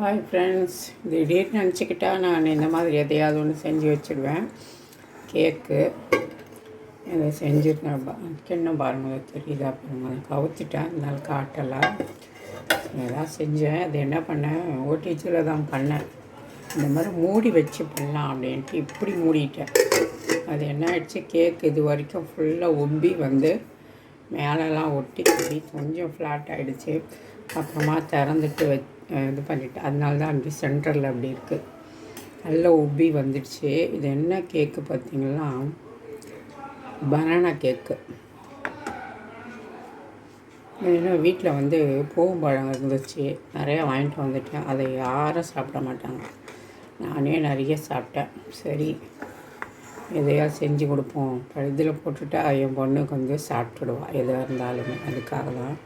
Hi friends திடீர்னு நினச்சிக்கிட்டா நான் இந்த மாதிரி எதையாவது ஒன்று செஞ்சு வச்சுருவேன். கேக்கு. இதை செஞ்சுருந்தேன் கிண்ணம் பாருங்கள் தெரியுதா பாருங்கள் கவுத்துட்டேன். அதனால காட்டலாம் இதெல்லாம் செஞ்சேன். அது என்ன பண்ணேன்? ஓடிஜியில் தான் பண்ணேன். இந்த மாதிரி மூடி வச்சு பண்ணலாம் அப்படின்ட்டு இப்படி மூடிட்டேன். அது என்ன ஆயிடுச்சு? கேக் இது வரைக்கும் ஃபுல்லாக ஒம்பி வந்து மேலெலாம் ஒட்டி ஒட்டி கொஞ்சம் ஃப்ளாட் ஆகிடுச்சு அப்புறமா திறந்துட்டு வச் இது பண்ணிட்டேன் அதனால தான் அப்படி சென்டரில் அப்படி இருக்குது நல்ல உப்பி வந்துடுச்சு. இது என்ன கேக்கு பார்த்தீங்கன்னா பனானா கேக்கு இன்னும் வீட்டில் வந்து பூவம்பழம் இருந்துச்சு. நிறையா வாங்கிட்டு வந்துட்டேன். அதை யாரும் சாப்பிட மாட்டாங்க. நானே நிறைய சாப்பிட்டேன். சரி எதையா செஞ்சு கொடுப்போம். இதில் போட்டுட்டா என் பொண்ணுக்கு வந்து சாப்பிட்டுடுவா. எதாக இருந்தாலுமே அதுக்காக தான்.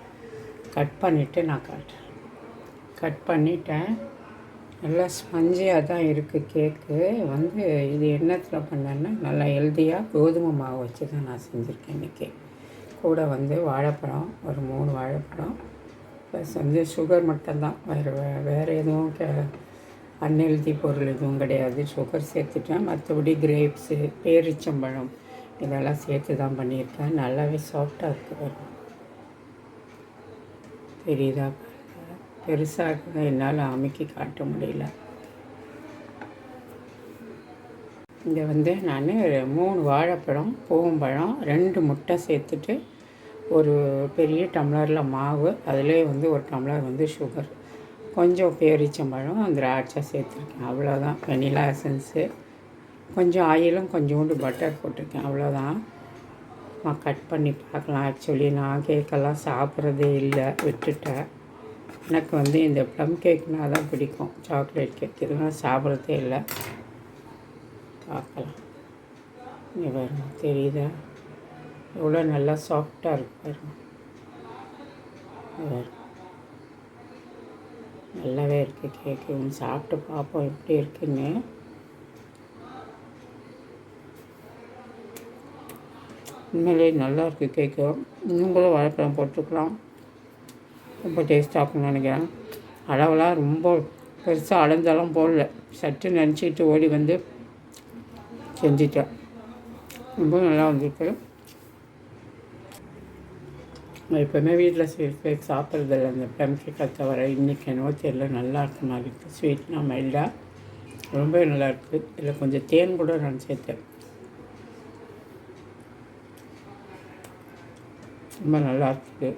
கட் பண்ணிவிட்டு நான் காட்டுறேன். கட் பண்ணிட்டேன். நல்லா ஸ்பஞ்சியாக தான் இருக்குது கேக்கு. வந்து இது என்னத்தில் பண்ணேன்னா நல்லா ஹெல்த்தியாக கோதுமை மாவு வச்சு தான் நான் செஞ்சுருக்கேன் இன்றைக்கி கூட வந்து வாழைப்பழம் ஒரு மூணு வாழைப்பழம். ப்ளஸ் வந்து சுகர் மட்டும்தான் வேறு வேறு எதுவும் கே அன்ஹெல்தி பொருள் எதுவும் கிடையாது. சுகர் சேர்த்துட்டேன். மற்றபடி கிரேப்ஸு பேரிச்சம்பழம் இதெல்லாம் சேர்த்து தான் பண்ணியிருக்கேன். நல்லாவே சாஃப்டாக இருக்குது பெரியதாக பெருசாக இருக்குது என்னால் அமைக்கி காட்ட முடியல. இங்கே வந்து நான் மூணு வாழைப்பழம் பூவம்பழம் ரெண்டு முட்டை சேர்த்துட்டு ஒரு பெரிய டம்ளரில் மாவு அதிலே வந்து ஒரு டம்ளர் வந்து சுகர் கொஞ்சம் பேரிச்சம்பழம் திராட்சை சேர்த்துருக்கேன். அவ்வளோதான் வெனிலா எசன்ஸு கொஞ்சம் ஆயிலும் கொஞ்சோண்டு பட்டர் போட்டிருக்கேன். அவ்வளோதான் நான் கட் பண்ணி பார்க்கலாம். ஆக்சுவலி நான் கேக்கெல்லாம் சாப்பிட்றதே இல்லை. விட்டுட்டேன். எனக்கு வந்து இந்த ப்ளம் கேக்னால் தான் பிடிக்கும். சாக்லேட் கேக் இதெல்லாம் சாப்பிட்றதே இல்லை. பார்க்கலாம். இங்கே பாருங்க தெரியுதா? எவ்வளோ நல்லா சாஃப்டாக இருக்கு பாருங்க. நல்லாவே இருக்குது கேக்கு ஒன்று சாப்பிட்டு பார்ப்போம் எப்படி இருக்குன்னு. உண்மையிலேயே நல்லா இருக்குது கேக்கு நீங்களும் வாழைப்பழம் போட்டுக்கலாம். ரொம்ப டேஸ்ட்டாக இருக்கும்னு நினைக்கிறேன். அளவெல்லாம் ரொம்ப பெருசாக அளந்தெல்லாம் போடல. சட்டு நினச்சிக்கிட்டு ஓடி வந்து செஞ்சிட்டேன். ரொம்ப நல்லா வந்திருக்கு. நான் எப்போவுமே வீட்டில் ஸ்வீட் கேக் சாப்பிட்றதில்ல. அந்த ப்ளம் கேக்கை தவிர இன்றைக்கி என்னவோ தெரியல. நல்லா இருக்க மாதிரி இருக்குது ஸ்வீட்னா மைல்டாக ரொம்ப நல்லா இருக்குது இதில் கொஞ்சம் தேன் கூட நான் சேர்த்தேன். ரொம்ப நல்லா இருக்குது